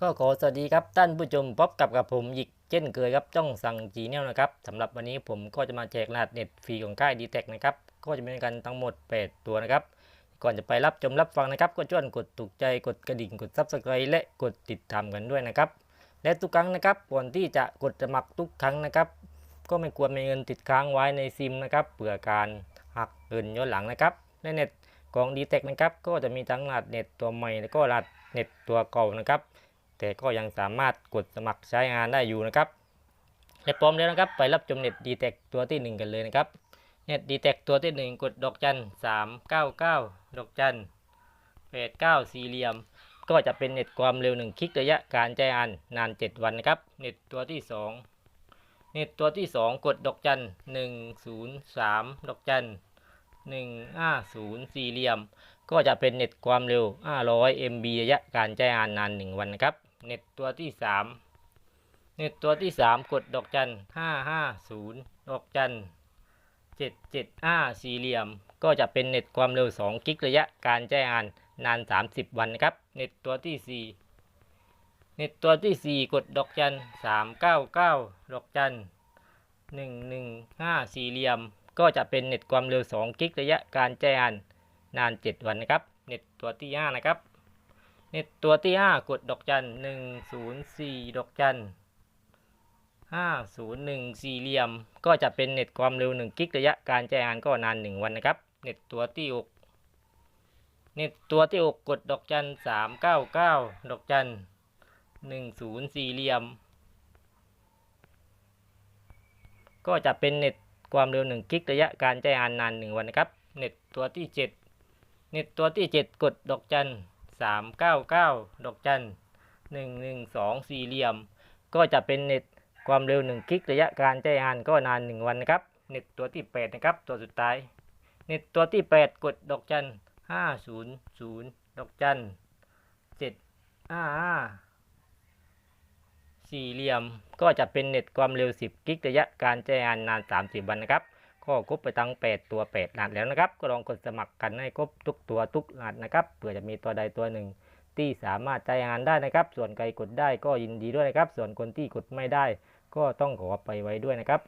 ก็ขอสวัสดีครับท่านผู้ชมพบกับกับผมอีกเช่นเคยครับจ้องสั่งจีเนียนะครับสำหรับวันนี้ผมก็จะมาแจกรหัสเน็ตฟรีของค่ายดีเทคนะครับก็จะมีกันทั้งหมด 8 ตัวนะครับ ก่อนจะไปรับชมรับฟังนะครับ ก็ช่วยกดถูกใจกดกระดิ่งกดซับสไครต์และกดติดตามกันด้วยนะครับ และทุกครั้งนะครับก่อนที่จะกดสมัครทุกครั้งนะครับ ก็ไม่ควรมีเงินติดค้างไว้ในซิมนะครับเผื่อการหักเงินย้อนหลังนะครับและเน็ตของดีเทคนะครับก็จะมีทั้งรหัสเน็ตตัวใหม่แล้วก็รหัสเน็ตตัวเก่านะครับ แต่ก็ยังสามารถกดสมัครใช้งานได้อยู่นะครับและพร้อมแล้วนะครับไปรับชมเน็ตดีเทคตัวที่ 1 กันเลยนะครับเน็ตดีเทคตัวที่ 1 กดดอกจัน399ดอกจัน89สี่เหลี่ยม ก็จะเป็นเน็ตความเร็ว 1 คลิกระยะการใช้งานนาน 7 วันนะครับเน็ตตัวที่ 2 เน็ตตัวที่ 2 กดดอกจัน103ดอกจัน150สี่เหลี่ยม ก็จะเป็นเน็ตความเร็ว500 MB ระยะการใช้งานนาน 1 วันนะครับ เน็ตตัวที่3เน็ตตัวที่3กดดอกจัน550ดอกจัน775สี่เหลี่ยม ก็จะเป็นเน็ตความเร็ว2กิกระยะการใช้งานนาน30วันนะครับ เน็ตตัวที่4เน็ตตัวที่4กดดอกจัน399ดอกจัน115สี่เหลี่ยม ก็จะเป็นเน็ตความเร็ว2กิกระยะการใช้งานนาน7วันนะครับ เน็ตตัวที่5นะครับ เน็ตตัวที่5กดดอกจัน104ดอกจัน501สี่เหลี่ยม ก็จะเป็นเน็ตความเร็ว1กิกระยะการใช้งานก็นาน1วันนะครับ เน็ตตัวที่6เน็ตตัวที่6กกดดอกจัน399ดอกจัน10สี่เหลี่ยม ก็จะเป็นเน็ตความเร็ว1กิกระยะการใช้งานนาน1วันนะครับ เน็ตตัวที่7เน็ตตัวที่7กดดอกจัน 399ดอกจัน112สี่เหลี่ยม ก็จะเป็นเน็ตความเร็ว1กิกระยะการใช้งานก็นาน1วันนะครับ เน็ตตัวที่8นะครับ ตัวสุดท้าย เน็ตตัวที่8กดดอกจัน500ดอกจัน755สี่เหลี่ยมก็จะเป็นเน็ตความเร็ว 10 กิกระยะการใช้งานนาน 30 วันนะครับ ก็ครบไปทั้ง 8 ตัว8รหัสแล้วนะครับ ก็ลองกดสมัครกันให้ครบทุกตัวทุกรหัสนะครับเผื่อจะมีตัวใดตัวหนึ่ง ที่สามารถใช้งานได้นะครับ ส่วนใครกดได้ก็ยินดีด้วยนะครับ ส่วนคนที่กดไม่ได้ ก็ต้องขอไปไว้ด้วยนะครับ